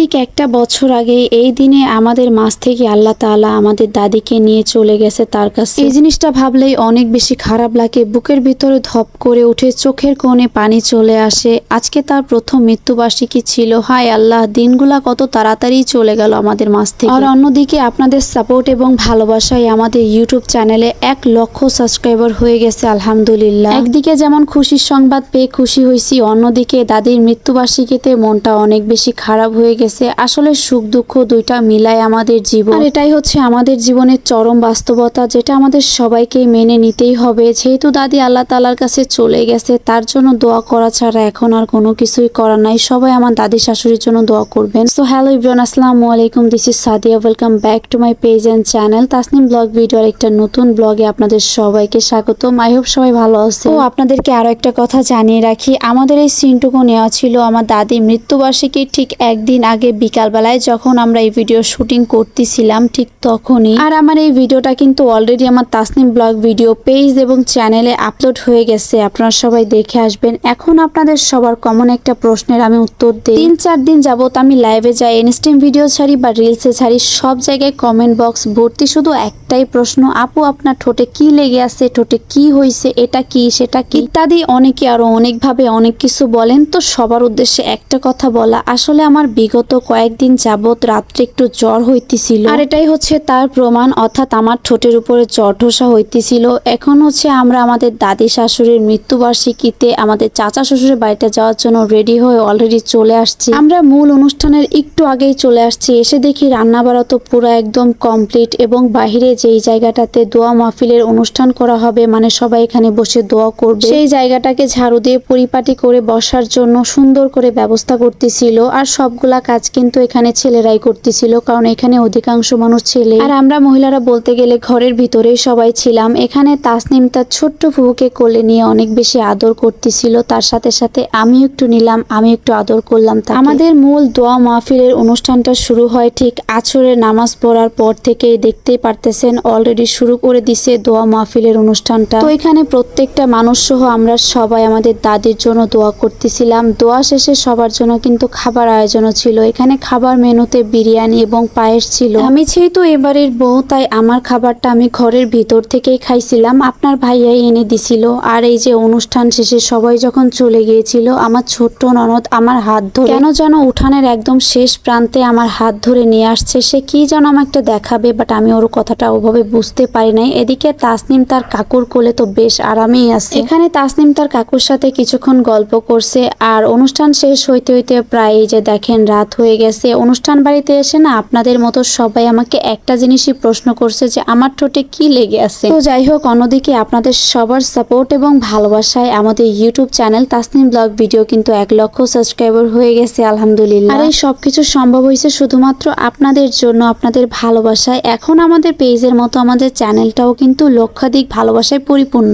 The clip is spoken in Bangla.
ঠিক একটা বছর আগে এই দিনে আমাদের মাছ থেকে আল্লাহ তাআলা আমাদের দাদিকে নিয়ে চলে গেছে তার কাছে। এই জিনিসটা ভাবলেই অনেক বেশি খারাপ লাগে। বুকের ভিতরে ধপ করে উঠে চোখের কোণে পানি চলে আসে। আজকে তার প্রথম মৃত্যুবার্ষিকী ছিল। হায় আল্লাহ, দিনগুলা কত তাড়াতাড়ি চলে গেল আমাদের মাছ থেকে। আর অন্যদিকে আপনাদের সাপোর্ট এবং ভালোবাসায় আমাদের ইউটিউব চ্যানেলে এক লক্ষ সাবস্ক্রাইবার হয়ে গেছে, আলহামদুলিল্লাহ। একদিকে যেমন খুশির সংবাদ পেয়ে খুশি হয়েছি অন্যদিকে দাদির মৃত্যুবার্ষিকীতে মনটা অনেক বেশি খারাপ হয়ে গেছে। আসলে সুখ দুঃখ দুইটা মিলায় আমাদের জীবন। এটাই হচ্ছে আমাদের জীবনের চরম বাস্তবতা, যেটা আমাদের সবাইকেই মেনে নিতেই হবে। যেহেতু দাদি আল্লাহ তালার কাছে চলে গেছে, তার জন্য দোয়া করা ছাড়া এখন আর কোনো কিছুই করা নাই। সবাই আমার দাদি শাশুড়ির জন্য দোয়া করবেন। সো হ্যালো ইব্রান আসসালামু আলাইকুম। This is Sadia welcome back to my page and channel Tasnim blog ভিডিওর একটা নতুন ব্লগে আপনাদের সবাইকে স্বাগত আই হোপ সবাই ভালো আছে ও আপনাদেরকে আরও একটা কথা জানিয়ে রাখি। আমাদের এই সিনটুকু নেওয়া ছিল আমার দাদি মৃত্যুবার্ষিকীর ঠিক একদিন আগে। বিকালবেলায় যখন আমরা এই ভিডিও শুটিং করতেছিলাম, ঠিক তখনই। আর আমার এই ভিডিওটা কিন্তু অলরেডি আমার তাসনিম ব্লগ ভিডিও পেজ এবং চ্যানেলে আপলোড হয়ে গেছে। আপনারা সবাই দেখে আসবেন। এখন আপনাদের সবার কমন একটা প্রশ্নের আমি উত্তর দিই। তিন চার দিন যাবত আমি লাইভে যাই ইনস্টাম ভিডিও ছাড়ি বা রিলসে ছাড়ি, সব জায়গায় কমেন্ট বক্স ভর্তি শুধু একটাই প্রশ্ন, আপু, আপনার ঠোঁটে কি লেগে আছে? ঠোঁটে কি হয়েছে এটা কি? সেটা কি? ইত্যাদি অনেকে আরও অনেকভাবে অনেক কিছু বলেন। তো সবার উদ্দেশ্যে একটা কথা বলা, আসলে আমার বিগত কয়েকদিন যাবত রাত্রে একটু জ্বর হইতেছিল। আর এটাই হচ্ছে তার প্রমাণ, অর্থাৎ আমার ঠোঁটের উপরে জ্বর ঠোসা হইতেছিল। এখন হচ্ছে আমরা আমাদের দাদি শাশুড়ির মৃত্যুবার্ষিকীতে আমাদের চাচা শ্বশুরের বাড়িতে যাওয়ার জন্য রেডি হয়ে অলরেডি চলে আসছি। আমরা মূল অনুষ্ঠানের একটু আগেই চলে আসছি। এসে দেখি রান্না বাড়া তো পুরো একদম কমপ্লিট এবং বাহিরে যেই জায়গাটাতে দোয়া মাহফিলের অনুষ্ঠান করা হবে মানে সবাই এখানে বসে দোয়া করবে। সেই জায়গাটাকে ঝাড়ু দিয়ে পরিপাটি করে বসার জন্য সুন্দর করে ব্যবস্থা করতেছিল। আর সবগুলা কাজ কিন্তু এখানে ছেলেরাই করতেছিল, কারণ এখানে অধিকাংশ মানুষ ছেলে। আর আমরা মহিলারা বলতে গেলে ঘরের ভিতরেই সবাই ছিলাম। এখানে তাসনিম তার ছোট্ট ফুহুকে কোলে নিয়ে অনেক বেশি আদর করতেছিল। তার সাথে সাথে আমি একটু নিলাম আমি একটু আদর করলাম তাকে। আমাদের মূল দোয়া মাহফিলের অনুষ্ঠানটা শুরু হয় ঠিক আছরের নামাজ পড়ার পর থেকেই দেখতেই পারতেছেন অলরেডি শুরু করে দিছে দোয়া মাহফিলের অনুষ্ঠানটা। তো এখানে প্রত্যেকটা মানুষ সহ আমরা সবাই আমাদের দাদির জন্য দোয়া করতেছিলাম। দোয়া শেষে সবার জন্য কিন্তু খাবার আয়োজনও ছিল। এখানে খাবার মেনুতে বিরিয়ানি এবং পায়েস ছিল। আমি যেহেতু এবারের বউ, তাই আমার খাবারটা আমি ঘরের ভিতর থেকেই খাইছিলাম। আপনার ভাইয়াই এনে দিছিল। আর এই যে অনুষ্ঠান শেষে সবাই যখন চলে গিয়েছিল, আমার ছোট্ট ননদ আমার হাত ধরে কেন যেন উঠানের একদম শেষ প্রান্তে আমার হাত ধরে নিয়ে আসছে। সে কি যেন আমাকে দেখাবে, বাট আমি ওর কথাটা ওভাবে বুঝতে পারি নাই। এদিকে তাসনিম তার কাকুর কোলে তো বেশ আরামেই আছে। এখানে তাসনিম তার কাকুর সাথে কিছুক্ষণ গল্প করছে। আর অনুষ্ঠান শেষ হইতে হইতে প্রায় যে দেখেন রাত হয়ে গেছে। অনুষ্ঠান বাড়িতে এসে না আপনাদের মতো সবাই আমাকে একটা জিনিসই প্রশ্ন করছে যে, আমার ঠোঁটে কি লেগে আছে? তো যাই হোক, অন্যদিকে আপনাদের সবার সাপোর্ট এবং ভালোবাসায় আমাদের YouTube channel Tasnim blog video কিন্তু এক লক্ষ সাবস্ক্রাইবার হয়ে গেছে, আলহামদুলিল্লাহ। আর এই সবকিছু সম্ভব হয়েছে শুধুমাত্র আপনাদের জন্য, আপনাদের ভালোবাসায়। এখন আমাদের পেজের মতো আমাদের চ্যানেলটাও কিন্তু লক্ষাধিক ভালোবাসায় পরিপূর্ণ।